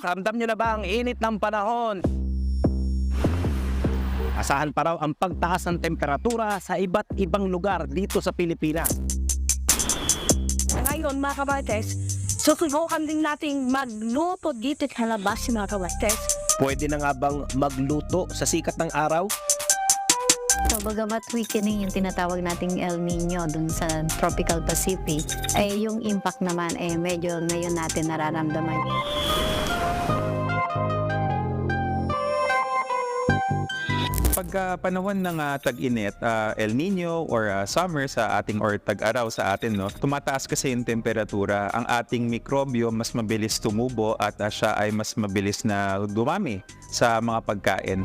ramdam nyo na ba ang init ng panahon? Asahan pa raw ang pagtaas ng temperatura sa iba't ibang lugar dito sa Pilipinas. Ngayon mga kabates, susubukan din nating magluto dito sa labas mga kabates. Pwede na nga bang magluto sa sikat ng araw? So, bagamat weakening yung tinatawag nating El Nino dun sa Tropical Pacific, ay yung impact naman eh medyo ngayon natin nararamdaman. Pagka panahon ng ah, tag-init, ah, El Nino or ah, summer sa ating or tag-araw sa atin, no, tumataas kasi yung temperatura. Ang ating mikrobyo mas mabilis tumubo at ah, siya ay mas mabilis na dumami sa mga pagkain.